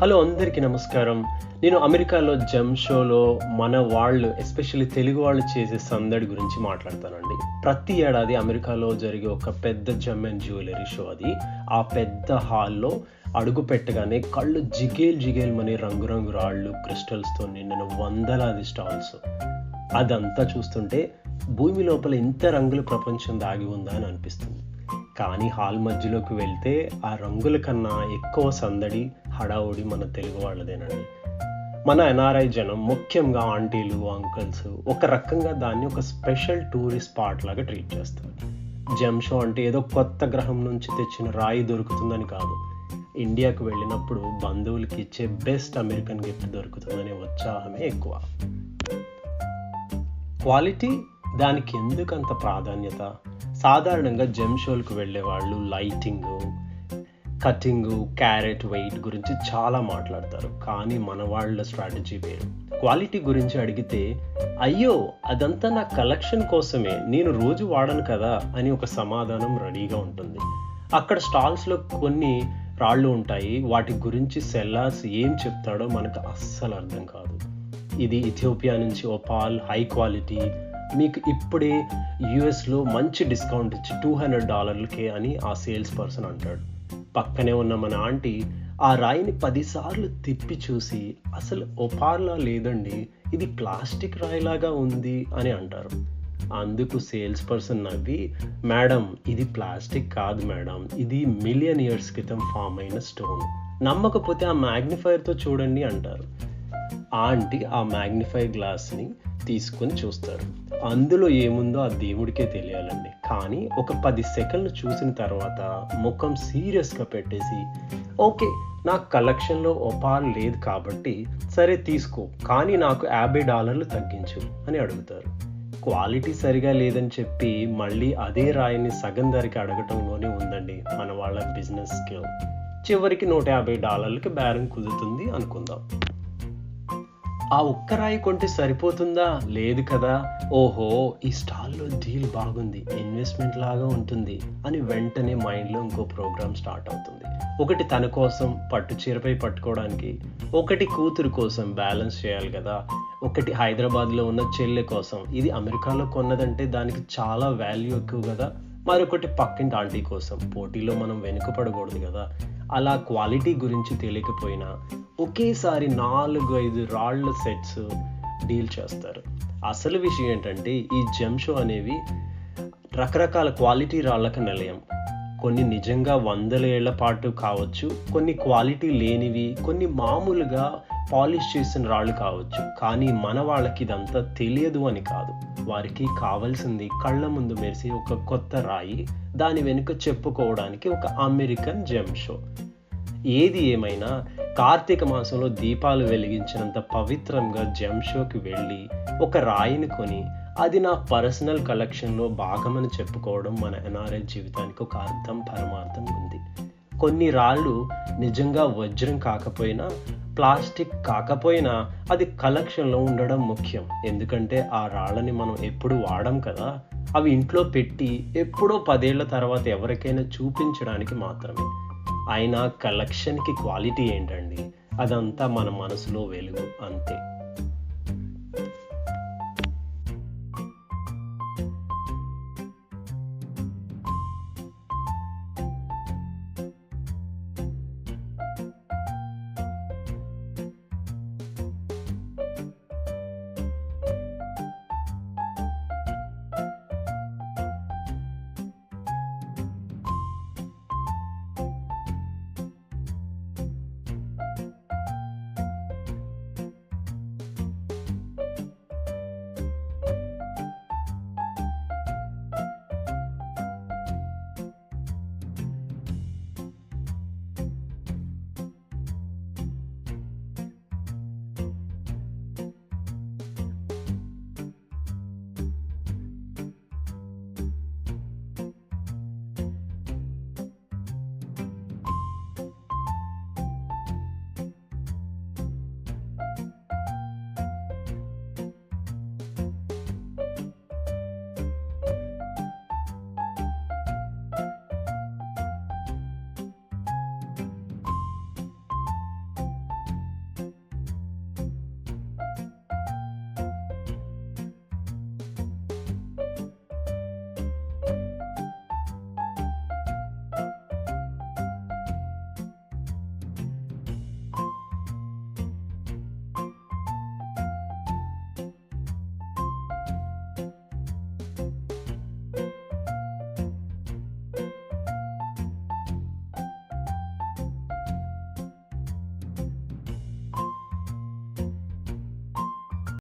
Hello అందరికీ నమస్కారం. నేను అమెరికాలో జమ్ షోలో మన వాళ్ళు ఎస్పెషల్లీ తెలుగు వాళ్ళు చేసే సందడి గురించి మాట్లాడతానండి. ప్రతి ఏడాది అమెరికాలో జరిగే ఒక పెద్ద జమ్ అండ్ జ్యువెలరీ షో అది. ఆ పెద్ద హాల్లో అడుగు పెట్టగానే కళ్ళు జిగేల్ జిగేల్మని రంగురంగు రాళ్ళు క్రిస్టల్స్తో నిండిన వందలాది స్టాల్స్. అదంతా చూస్తుంటే భూమి లోపల ఇంత రంగుల ప్రపంచం దాగి ఉందా అని అనిపిస్తుంది. కానీ హాల్ మధ్యలోకి వెళ్తే ఆ రంగుల కన్నా ఎక్కువ సందడి హడావుడి మన తెలుగు వాళ్ళదేనండి. మన ఎన్ఆర్ఐ జనం ముఖ్యంగా ఆంటీలు అంకుల్స్ ఒక రకంగా దాన్ని ఒక స్పెషల్ టూరిస్ట్ స్పాట్ లాగా ట్రీట్ చేస్తారు. జమ్ షో అంటే ఏదో కొత్త గ్రహం నుంచి తెచ్చిన రాయి దొరుకుతుందని కాదు. ఇండియాకు వెళ్ళినప్పుడు బంధువులకి ఇచ్చే బెస్ట్ అమెరికన్ గిఫ్ట్ దొరుకుతుందనే ఉత్సాహమే ఎక్కువ. క్వాలిటీ దానికి ఎందుకు అంత ప్రాధాన్యత? సాధారణంగా జెమ్ షోలకు వెళ్ళే వాళ్ళు లైటింగ్ కటింగ్ క్యారెట్ వెయిట్ గురించి చాలా మాట్లాడతారు. కానీ మన వాళ్ళ స్ట్రాటజీ వేరు. క్వాలిటీ గురించి అడిగితే అయ్యో అదంతా నా కలెక్షన్ కోసమే నేను రోజు వాడను కదా అని ఒక సమాధానం రెడీగా ఉంటుంది. అక్కడ స్టాల్స్లో కొన్ని రాళ్ళు ఉంటాయి. వాటి గురించి సెల్లార్స్ ఏం చెప్తాడో మనకు అస్సలు అర్థం కాదు. ఇది ఇథియోపియా నుంచి ఒపాల్ హై క్వాలిటీ మీకు ఇప్పుడే యుఎస్లో మంచి డిస్కౌంట్ ఇచ్చి టూ హండ్రెడ్ డాలర్లకే అని ఆ సేల్స్ పర్సన్ అంటాడు. పక్కనే ఉన్న మన ఆంటీ ఆ రాయిని పదిసార్లు తిప్పి చూసి అసలు ఒపార్లా లేదండి ఇది ప్లాస్టిక్ రాయిలాగా ఉంది అని అంటారు. అందుకు సేల్స్ పర్సన్ నవ్వి మేడం ఇది ప్లాస్టిక్ కాదు మేడం ఇది మిలియన్ ఇయర్స్ క్రితం ఫామ్ అయిన స్టోన్. నమ్మకపోతే ఆ మ్యాగ్నిఫైర్తో చూడండి అంటారు. ఆంటీ ఆ మ్యాగ్నిఫై గ్లాస్ని తీసుకొని చూస్తారు. అందులో ఏముందో ఆ దేవుడికే తెలియాలండి. కానీ ఒక పది సెకండ్లు చూసిన తర్వాత ముఖం సీరియస్గా పెట్టేసి ఓకే నా కలెక్షన్లో ఒపాల్ లేదు కాబట్టి సరే తీసుకో కానీ నాకు యాభై డాలర్లు తగ్గించు అని అడుగుతారు. క్వాలిటీ సరిగా లేదని చెప్పి మళ్ళీ అదే రాయిని సగం ధరకి అడగటంలోనే ఉందండి మన వాళ్ళ బిజినెస్ స్కిల్. చివరికి నూట యాభై డాలర్లకి బేరం కుదురుతుంది అనుకుందాం. ఆ ఒక్క రాయి కొంటే సరిపోతుందా? లేదు కదా. ఓహో ఈ స్టాల్లో డీల్ బాగుంది. ఇన్వెస్ట్మెంట్ లాగా ఉంటుంది అని వెంటనే మైండ్లో ఇంకో ప్రోగ్రామ్ స్టార్ట్ అవుతుంది. ఒకటి తన కోసం పట్టు చీరపై పట్టుకోవడానికి ఒకటి కూతురు కోసం బ్యాలెన్స్ చేయాలి కదా. ఒకటి హైదరాబాద్లో ఉన్న చెల్లె కోసం. ఇది అమెరికాలో కొన్నదంటే దానికి చాలా వాల్యూ ఎక్కువ కదా. మరొకటి పక్కింటి ఆంటీ కోసం. పోటీలో మనం వెనుకపడకూడదు కదా. అలా క్వాలిటీ గురించి తెలియకపోయినా ఒకేసారి నాలుగు ఐదు రాళ్ళ సెట్స్ డీల్ చేస్తారు. అసలు విషయం ఏంటంటే ఈ జెమ్ షో అనేవి రకరకాల క్వాలిటీ రాళ్ళకి నిలయం. కొన్ని నిజంగా వందల ఏళ్ళ పాటు కావచ్చు కొన్ని క్వాలిటీ లేనివి కొన్ని మామూలుగా పాలిష్ చేసిన రాళ్ళు కావచ్చు కానీ మన వాళ్ళకి ఇదంతా తెలియదు అని కాదు. వారికి కావాల్సింది కళ్ళ ముందు మెరిసి ఒక కొత్త రాయి దాని వెనుక చెప్పుకోవడానికి ఒక అమెరికన్ జెమ్ షో. ఏది ఏమైనా కార్తీక మాసంలో దీపాలు వెలిగించినంత పవిత్రంగా జెమ్ షోకి వెళ్ళి ఒక రాయిని కొని అది నా పర్సనల్ కలెక్షన్లో భాగమని చెప్పుకోవడం మన ఎన్ఆర్ఐ జీవితానికి ఒక అర్థం పరమార్థం ఉంది. కొన్ని రాళ్ళు నిజంగా వజ్రం కాకపోయినా ప్లాస్టిక్ కాకపోయినా అది కలెక్షన్లో ఉండడం ముఖ్యం. ఎందుకంటే ఆ రాళ్ళని మనం ఎప్పుడు వాడం కదా అవి ఇంట్లో పెట్టి ఎప్పుడో పదేళ్ళ తర్వాత ఎవరికైనా చూపించడానికి మాత్రమే. అయినా కలెక్షన్కి క్వాలిటీ ఏంటండి? అదంతా మన మనసులో వెలుగు అంతే.